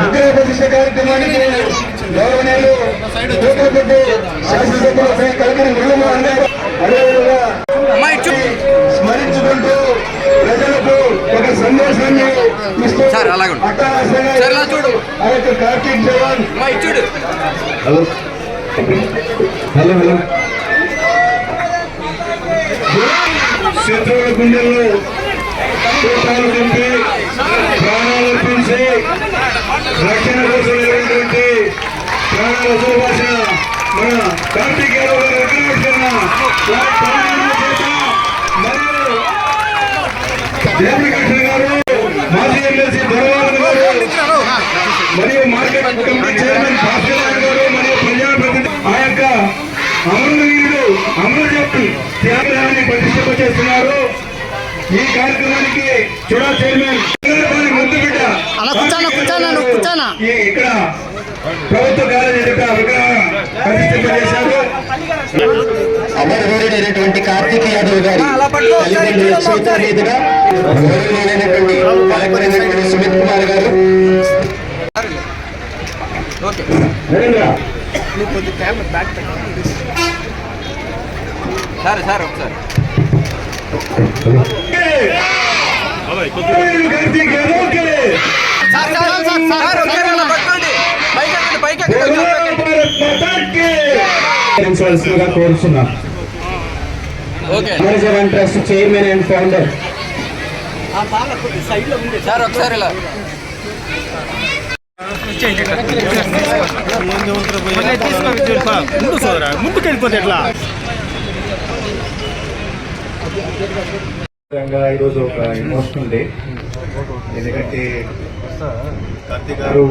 విగ్రహ ప్రతిష్ట కార్యక్రమానికి గౌరవనీయులు నూతనపట్టు శాసనసభ్యులు శ్రీ కలకరి మురళీమోహన్ గారు అదేవిధంగా స్మరించుకుంటూ ప్రజలకు ఒక సందేశాన్ని ఇస్తూ సార్, చూడు. ఆ యొక్క Karthik jawan hello hello hello శత్రువుల గుండెల్లో తూటాలు రక్షణ కోసం వెళ్ళినటువంటి ప్రాణాలు సుభాష మన కార్తీకేయ గారు విగ్రహిస్తున్న మరియు దేవుడి గారు మాజీ ఎమ్మెల్సీ ధర్వాలను గారు మరియు మార్కెట్ కమిటీ చైర్మన్ భాస్కర్ గారు మరియు ప్రజాప్రతినిధి ఆ యొక్క అమరవీరుడు అమరజప్పు త్యాగరాన్ని ప్రతిష్టప చేస్తున్నారు. ఈ కార్యక్రమానికి చుడా చైర్మన్ ఇక్కడ ప్రభుత్వ కాలేజీ కార్తీక్ యాదవ్ గారి తల్లిదండ్రుల చేతుల. మీదుగా సుమిత్ కుమార్ గారు. సరే సార్ ఒకసారి. కార్తీక్ యాదవ్ కే sir sir sir sir sir ఒకసారి అలా పట్టుకోండి పైకి ఎక్కండి పైకి ఎక్కండి బోలో భారత్ మాతా కే ప్రిన్సిపల్స్గా కోరుతున్నాం okay. Amar Jawan trust chairman and founder sir ఒకసారి ఇలా. ముందుకు వెళ్ళిపోతే ఎట్లా ఈరోజు ఒక ఎమోషనల్ డే ఎందుకంటే కార్తీక్ గారు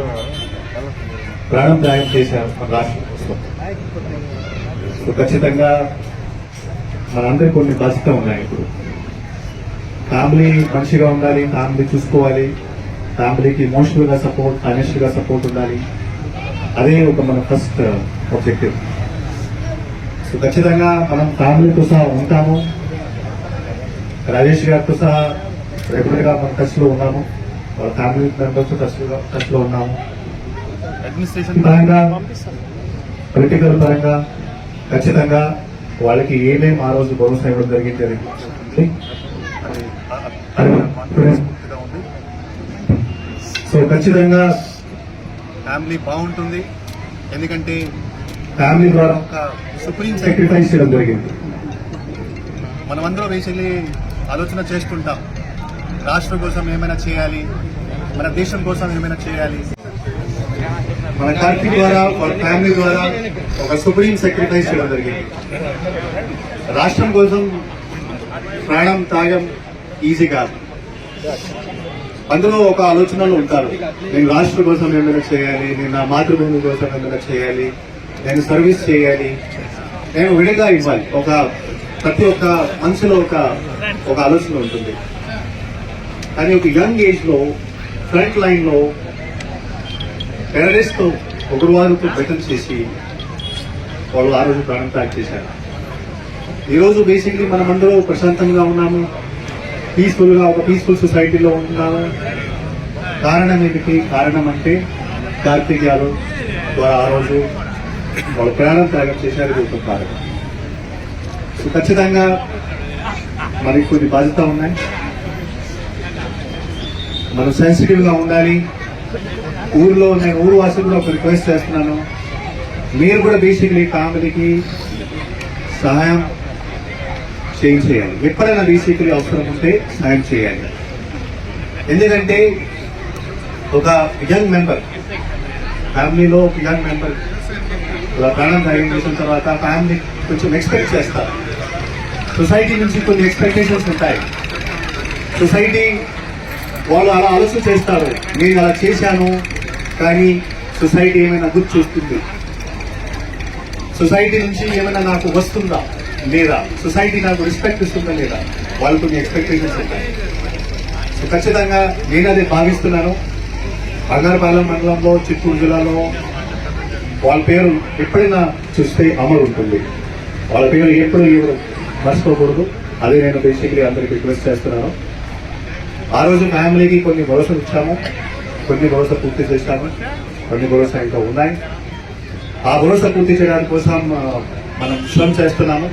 ప్రాణం త్యాగం చేశారు మన రాష్ట్రం కోసం సో ఖచ్చితంగా మనందరికీ కొన్ని బాధ్యత ఉన్నాయి ఇప్పుడు. ఫ్యామిలీ మంచిగా ఉండాలి ఫ్యామిలీ చూసుకోవాలి ఫ్యామిలీకి ఇమోషనల్గా సపోర్ట్ ఫైనాన్షియల్గా సపోర్ట్ ఉండాలి. అదే ఒక మన ఫస్ట్ ఆబ్జెక్టివ్ సో ఖచ్చితంగా మనం ఫ్యామిలీతో సహా ఉంటాము. రాజేష్ గారితో సహా రెగ్యులర్గా మనం టచ్లో ఉన్నాము. వాళ్ళ ఫ్యామిలీ మెంబర్స్ టచ్లో టచ్లో ఉన్నాము. అడ్మినిస్ట్రేషన్ పరంగా పొలిటికల్ పరంగా ఖచ్చితంగా వాళ్ళకి ఏమేం ఆ రోజు భరోసా ఇవ్వడం జరిగింది. సో? ఖచ్చితంగా ఫ్యామిలీ బాగుంటుంది. ఎందుకంటే ఫ్యామిలీ ద్వారా ఒక సుప్రీం సాక్రిఫైస్ చేయడం జరిగింది. మనమందరం బేసిక్లీ ఆలోచన చేస్తుంటాం. రాష్ట్రం కోసం ఏమైనా చేయాలి మన దేశం కోసం ఏమైనా చేయాలి. మన కార్తీక్ ద్వారా వాళ్ళ ఫ్యామిలీ ద్వారా ఒక సుప్రీం సాక్రిఫైస్ చేయడం జరిగింది. రాష్ట్రం కోసం ప్రాణం త్యాగం ఈజీ కాదు. అందులో ఒక ఆలోచనలు ఉంటారు. నేను రాష్ట్రం కోసం ఏమైనా చేయాలి నేను నా మాతృభూమి కోసం ఏమైనా చేయాలి నేను సర్వీస్ చేయాలి. నేను విడిగా ఇవ్వాలి. ఒక ప్రతి ఒక్క మనసులో ఒక ఒక ఆలోచన ఉంటుంది. కానీ ఒక యంగ్ ఏజ్లో ఫ్రంట్ లైన్లో టెర్రరిస్ట్ ఉగ్రవాదులతో బెటల్ చేసి వాళ్ళు ఆ రోజు ప్రాణం త్యాగం చేశారు. ఈరోజు బేసిక్లీ మనమందరూ ప్రశాంతంగా ఉన్నాము. పీస్ఫుల్గా ఒక పీస్ఫుల్ సొసైటీలో ఉన్నాము. కారణం ఏమిటి? కారణం అంటే కార్తీక్ యాదవ్ ద్వారా ఆ రోజు వాళ్ళు ప్రాణం త్యాగం చేశారు ఒక కారణం. సో ఖచ్చితంగా మనకి కొన్ని బాధ్యత ఉన్నాయి. మనం సెన్సిటివ్గా ఉండాలి. ఊర్లో నేను ఊరు వాసి కూడా ఒక రిక్వెస్ట్ చేస్తున్నాను. మీరు కూడా బీసీకి కామెడీకి సహాయం చేయాలి. ఎప్పుడైనా బీసీకి అవసరం ఉంటే సహాయం చేయాలి. ఎందుకంటే ఒక యంగ్ మెంబర్ ఫ్యామిలీలో ఒక యంగ్ మెంబర్ ఇలా ప్రాణం త్యాగం చేసిన తర్వాత ఫ్యామిలీ కొంచెం ఎక్స్పెక్ట్ చేస్తారు. సొసైటీ నుంచి కొన్ని ఎక్స్పెక్టేషన్స్ ఉంటాయి. సొసైటీ వాళ్ళు అలా ఆలోచన చేస్తారు. నేను అలా చేశాను కానీ సొసైటీ ఏమైనా గుర్తు చూస్తుంది? సొసైటీ నుంచి ఏమైనా నాకు వస్తుందా? లేదా? సొసైటీ నాకు రెస్పెక్ట్ ఇస్తుందా లేదా? వాళ్ళు కొన్ని ఎక్స్పెక్టేషన్స్ ఉంటాయి సో ఖచ్చితంగా నేను అదే భావిస్తున్నాను. బంగారపాలెం మండలంలో చిత్తూరు జిల్లాలో వాళ్ళ పేరు ఎప్పుడైనా చూస్తే అమలు ఉంటుంది. వాళ్ళ పేరు ఎప్పుడు ఎవరు మర్చిపోకూడదు. అదే నేను బేసిక్లీ అందరికి రిక్వెస్ట్ చేస్తున్నాను. ఆ రోజు ఫ్యామిలీకి కొన్ని భరోసా ఇచ్చాము. కొన్ని భరోసా పూర్తి చేశాము. కొన్ని భరోసా ఇంకా ఉన్నాయి. ఆ భరోసా పూర్తి చేయడానికి కోసం మనం శ్రమ చేస్తున్నాము.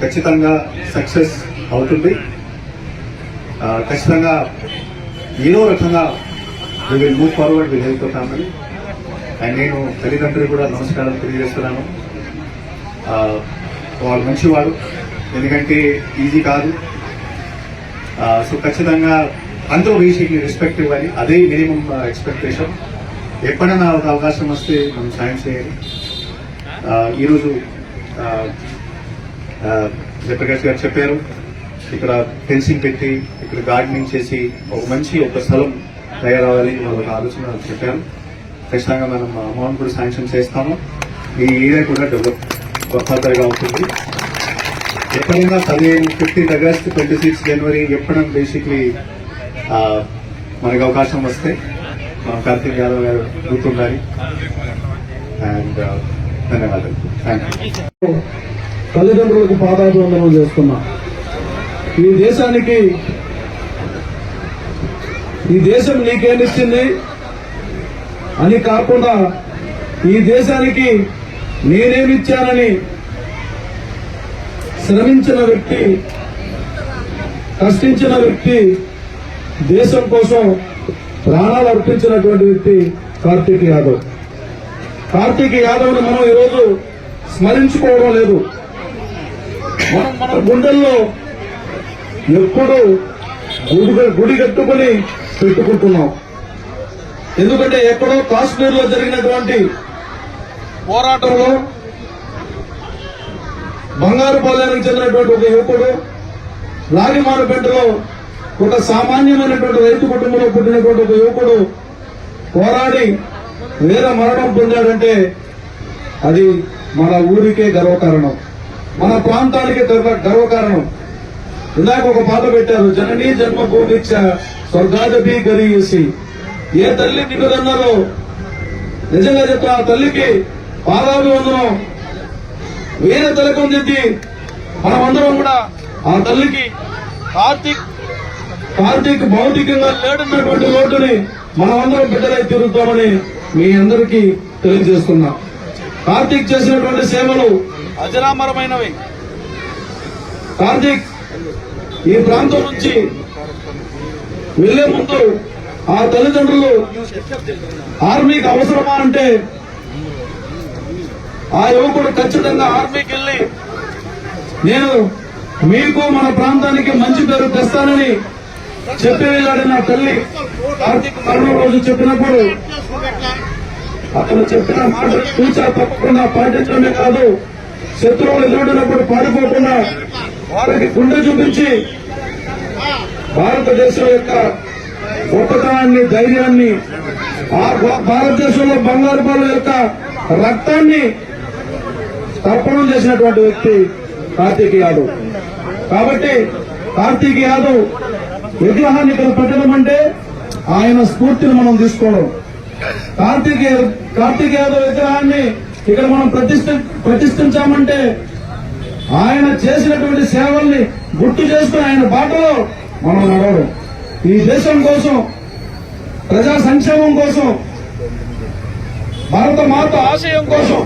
ఖచ్చితంగా సక్సెస్ అవుతుంది. ఖచ్చితంగా ఏదో రకంగా we will move forward will health family and నేను తల్లిదండ్రులు కూడా నమస్కారం తెలియజేస్తున్నాను. వాళ్ళు మంచివాడు ఎందుకంటే ఈజీ కాదు. సో ఖచ్చితంగా అందరూ బేసిక్లీ రెస్పెక్ట్ ఇవ్వాలి. అదే మినిమం ఎక్స్పెక్టేషన్ ఎప్పుడైనా ఒక అవకాశం వస్తే మనం సాయం చేయాలి. ఈరోజు జయప్రకాష్ గారు చెప్పారు ఇక్కడ ఫెన్సింగ్ పెట్టి ఇక్కడ గార్డెనింగ్ చేసి ఒక మంచి ఒక స్థలం తయారవ్వాలి వాళ్ళ ఆలోచన చెప్పారు. ఖచ్చితంగా మనం అమౌంట్ కూడా శాంక్షన్ చేస్తాము. ఈ ఏరియా కూడా డెవలప్ ఫర్దర్గా ఉంటుంది. ఎప్పుడైనా పదిహేను ఫిఫ్టీన్త్ ఆగస్ట్ ట్వంటీ సిక్స్ జనవరి ఎప్పుడైనా బేసిక్లీ మనకి అవకాశం వస్తే మనం కార్తీక్ యాదవ్ గారు గుర్తుండాలి. అండ్ uh, ధన్యవాదాలు. థ్యాంక్ యూ తల్లిదండ్రులకు పాదాభివందనం చేస్తున్నా. ఈ దేశానికి ఈ దేశం నీకేమిచ్చింది అని కాకుండా ఈ దేశానికి నేనేమిచ్చానని శ్రమించిన వ్యక్తి కష్టించిన వ్యక్తి దేశం కోసం ప్రాణాలు అర్పించినటువంటి వ్యక్తి కార్తీక్ యాదవ్. కార్తీక్ యాదవ్ను మనం ఈరోజు స్మరించుకోవడం లేదు. మన గుండెల్లో ఎప్పుడు గుడి గుడి కట్టుకుని పెట్టుకుంటున్నాం. ఎందుకంటే ఎక్కడో కాశ్మీర్లో జరిగినటువంటి పోరాటంలో బంగారుపాలెనికి చెందినటువంటి ఒక యువకుడు లాగిమానపేటలో ఒక సామాన్యమైనటువంటి రైతు కుటుంబంలో పుట్టినటువంటి ఒక యువకుడు పోరాడి వీర మరణం పొందాడంటే అది మన ఊరికే గర్వకారణం. మన ప్రాంతానికి గర్వ- గర్వకారణం. ఇందాక ఒక పాట పెట్టారు జననీ జన్మభూమిచ్చ స్వర్గాదపి గరీయసి. ఏ తల్లి నిన్నదన్నారో నిజంగా చెప్తా ఆ తల్లికి పాదాభివందనం. వేరే తలకం దిద్ది మనమందరం కూడా ఆ తల్లికి కార్తీక్ కార్తీక్ భౌతికంగా లేడున్నటువంటి లోటుని మనమందరం బిడ్డలై తిరుగుతామని మీ అందరికీ తెలియజేస్తున్నా. కార్తీక్ చేసినటువంటి సేవలు అజరామరమైనవి. కార్తీక్ ఈ ప్రాంతం నుంచి వెళ్ళే ముందు ఆ తల్లిదండ్రులు ఆర్మీకి అవసరమా అంటే ఆ యువకుడు ఖచ్చితంగా ఆర్మీకి వెళ్ళి నేను మీకు మన ప్రాంతానికి మంచి పేరు తెస్తానని చెప్పి వెళ్ళాడు నా తల్లి. కార్తీక్ రోజు చెప్పినప్పుడు అతను చెప్పిన మాట తూచా తప్పకుండా పాటించడమే కాదు. శత్రువులు ఎదురుడినప్పుడు పారిపోకుండా వారికి గుండె చూపించి భారతదేశం యొక్క గొప్పతనాన్ని ధైర్యాన్ని ఆ భారతదేశంలో బంగారు బాల యొక్క రక్తాన్ని తర్పణం చేసినటువంటి వ్యక్తి కార్తీక్ యాదవ్. కాబట్టి కార్తీక్ యాదవ్ విగ్రహాన్ని ఇక్కడ పెట్టడం అంటే ఆయన స్ఫూర్తిని మనం తీసుకోవడం. కార్తీక్ కార్తీక్ యాదవ్ విగ్రహాన్ని ఇక్కడ మనం ప్రతిష్ఠ ప్రతిష్ఠించామంటే ఆయన చేసినటువంటి సేవల్ని గుర్తు చేసుకుని ఆయన బాటలో మనం నడవడం. ఈ దేశం కోసం ప్రజా సంక్షేమం కోసం భారత మాత ఆశయం కోసం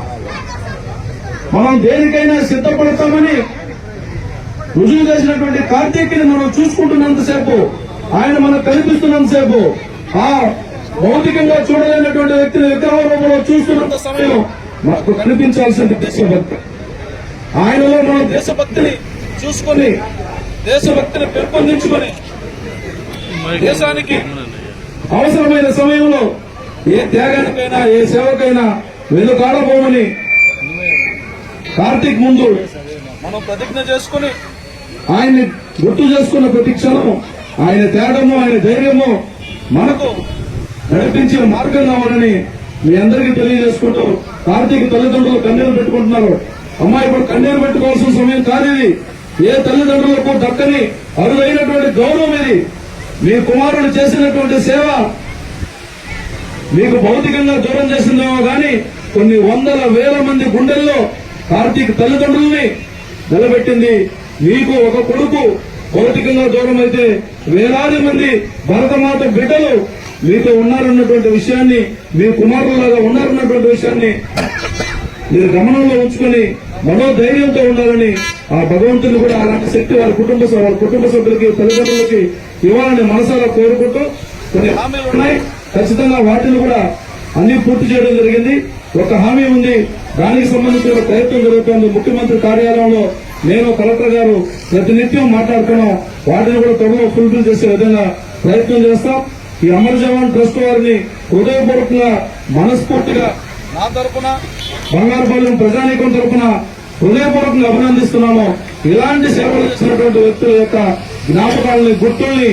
మనం దేనికైనా సిద్ధపడతామని రుజువు చేసినటువంటి కార్తీక్ని మనం చూసుకుంటున్నంతసేపు ఆయన మనకు కనిపిస్తున్నంతసేపు ఆ భౌతికంగా చూడలేనటువంటి వ్యక్తిని విగ్రహ రూపంలో చూస్తున్నంత సమయం మనకు కనిపించాల్సిన దేశభక్తి. ఆయనలో మనం దేశభక్తిని చూసుకొని దేశభక్తిని పెంపొందించుకొని దేశానికి అవసరమైన సమయంలో ఏ త్యాగానికైనా ఏ సేవకైనా వెనుకాడబోమని కార్తీక్ ముందు మనం ప్రతిజ్ఞ చేసుకుని ఆయన్ని గుర్తు చేసుకున్న ప్రతి క్షణం ఆయన తేడము ఆయన ధైర్యము మనకు నడిపించిన మార్గం కావాలని మీ అందరికీ తెలియజేసుకుంటూ కార్తీక్ తల్లిదండ్రులు కన్నీరు పెట్టుకుంటున్నారు. అమ్మాయి ఇప్పుడు కన్నీరు పెట్టుకోవాల్సిన సమయం కాదు ఇది. ఏ తల్లిదండ్రులకు దక్కని అరుదైనటువంటి గౌరవం ఇది. మీ కుమారుడు చేసినటువంటి సేవ మీకు భౌతికంగా దూరం చేసిందేమో గాని కొన్ని వందల వేల మంది గుండెల్లో కార్తీక్ తల్లిదండ్రుల్ని నిలబెట్టింది మీకు ఒక కొడుకు భౌతికంగా దూరం అయితే వేలాది మంది భరతమాత బిడ్డలు మీతో ఉన్నారన్నటువంటి విషయాన్ని మీ కుమారులాగా ఉన్నారన్నటువంటి విషయాన్ని మీరు గమనంలో ఉంచుకొని మనోధైర్యంతో ఉండాలని ఆ భగవంతుని కూడా అలాంటి శక్తి వారి కుటుంబ సభ- వారి కుటుంబ సభ్యులకి తల్లిదండ్రులకి ఇవ్వాలని మనసారా కోరుకుంటూ కొన్ని హామీలు ఉన్నాయి. ఖచ్చితంగా వాటిని కూడా అన్ని పూర్తి చేయడం జరిగింది. ఒక హామీ ఉంది. దానికి సంబంధించిన ప్రయత్నం జరుగుతోంది ముఖ్యమంత్రి కార్యాలయంలో. నేను కలెక్టర్ గారు ప్రతినిత్యం మాట్లాడుతున్నాం వాటిని కూడా త్వరలో ఫుల్ఫిల్ చేసే విధంగా ప్రయత్నం చేస్తాం. ఈ అమర్ జవాన్ ట్రస్ట్ వారిని హృదయపూర్వకంగా మనస్ఫూర్తిగా నా తరపున బంగారుపాలెం ప్రజానీకం తరపున హృదయపూర్వకంగా అభినందిస్తున్నాము. ఇలాంటి సేవలు చేసినటువంటి వ్యక్తుల యొక్క జ్ఞాపకాలని గుర్తుల్ని